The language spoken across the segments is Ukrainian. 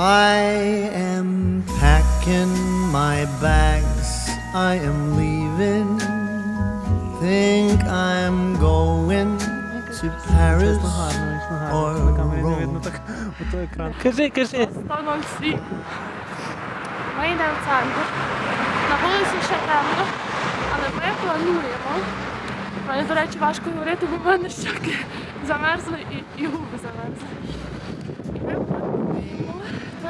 I am packing my bags, I am leaving. Think I'm going to Paris or Rome. Кажи, кажи. Станом всі. Ми йдемо в центр. На вулиці ще темно, але ми плануємо. Мені, до речі, важко говорити, бо в мене щоки замерзли і, і губи замерзли. І ми плануємо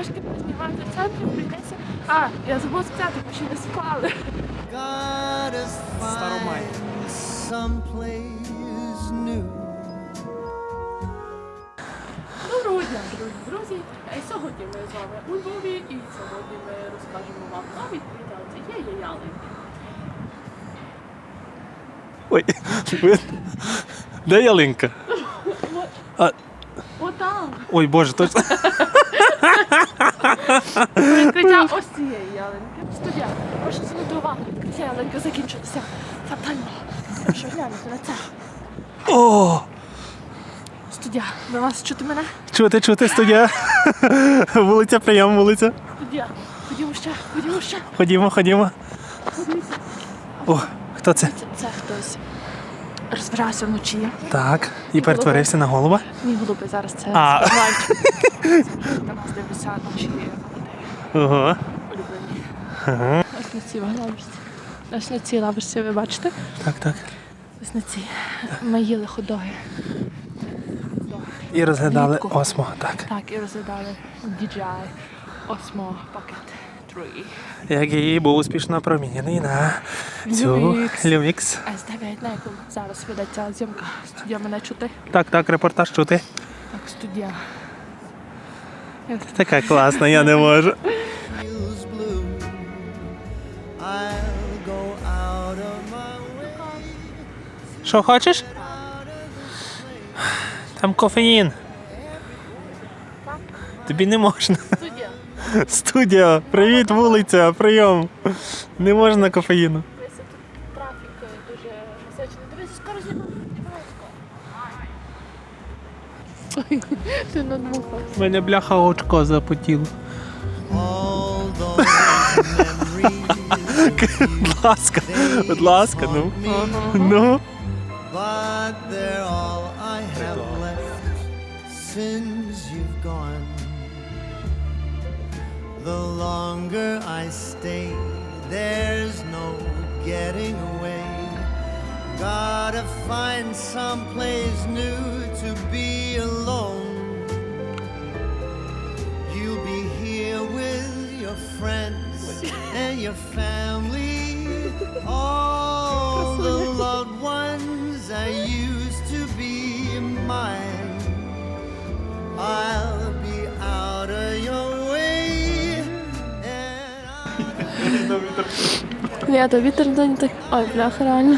трошки познімати в центрі, прийдеться. А, я забула сказати, ми ще не спали. Старомай. Доброго дня, дорогі друзі! Е, Сьогодні ми з вами у Львові і сьогодні ми розкажемо вам нові відповідальці. Є ялинки. Ой. ви- Де ялинка? А, Отам! ой, боже, точно. Відкриття ось цієї ялинки. Студія, прошу звернути увагу, відкриття ялинки закінчилося. Фатально. Прошу глянути на це. О, Студія, ви вас чути мене? чути, чути, студія. Вулиця, прийом, вулиця. Студія, ходімо ще, ходімо ще. Ходімо, ходімо. О, хто це? Це, це хтось розбирався вночі. Так, і перетворився на голуба. Мій голуби зараз це А. До нас дивляться наші Ого. улюблені. Ось на цій лавочці. Ось на цій лавочці, ви бачите? Так, так. Ось на цій. Ми їли ходоги. І розглядали Влітку. осмо. Так. Так, і розглядали DJI Osmo Pocket 3. Як її був успішно проміняний на цю Lumix. Lumix. S9, на якому зараз ведеться зйомка. Студія мене чути. Так, так, репортаж чути. Так, студія. Така класна, я не можу. Що хочеш? Там кофеїн. Тобі не можна. Студія. Привіт, вулиця, прийом. Не можна кофеїну. Трафік е, дуже насичений. Дивися, скоро знімаємо. Ти надмухав. У мене бляха очко запотіло. Будь ласка, будь ласка, ну. Ну. but they're all I have left since you've gone. The longer I stay, there's no getting away. Gotta find someplace new to be alone. You'll be here with your friends and your family. Ні, то вітер не так. Ой, бляха, реально.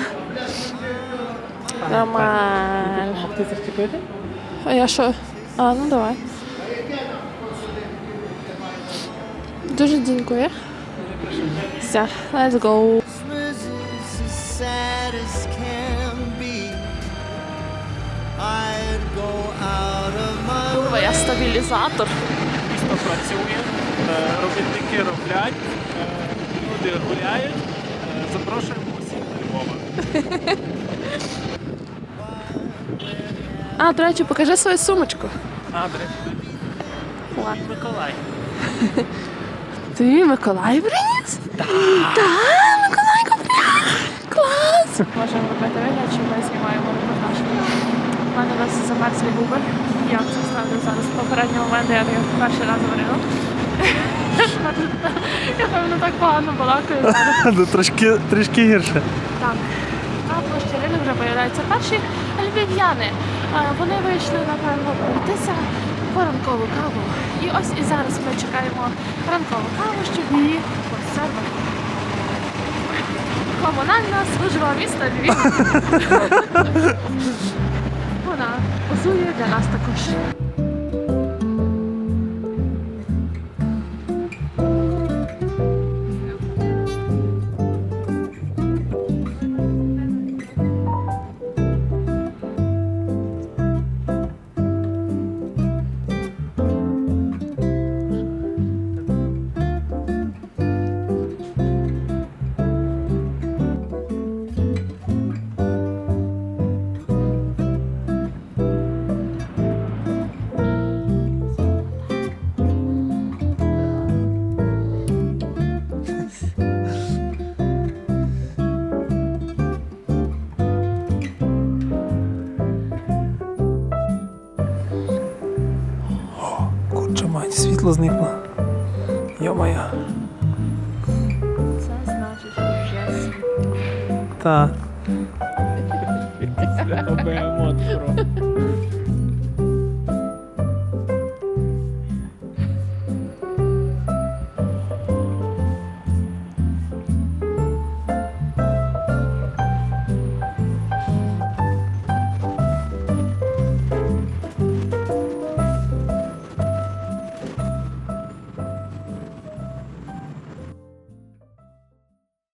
Нормально. Ти зачепити? А я що? А, ну давай. Дуже дякую. Все, let's go. Курва, я стабілізатор. Місто працює, е, робітники роблять, е, люди гуляють. Запрошуємо усіх до Львова. А, до речі, покажи свою сумочку. А, до речі, Ладно. Миколай. Ти Миколай приніс? Так. Так, Миколайко приніс. Клас. Можемо робити вигляд, що ми знімаємо репортаж. У мене досі замерзлі губи. Я це ставлю зараз попереднього моменту, я перший раз говорила. Я певно так погано балакаю. Ну, трошки, трішки гірше. Так. На площі Рини вже появляються перші львів'яни. Е, Вони вийшли, напевно, пройтися по ранкову каву. І ось і зараз ми чекаємо ранкову каву, щоб її посервити. Комунальна служба міста Львів. Вона позує для нас також. Світло зникло. Йо-моє. Це значить, що вже Так. Та. Бегемот про.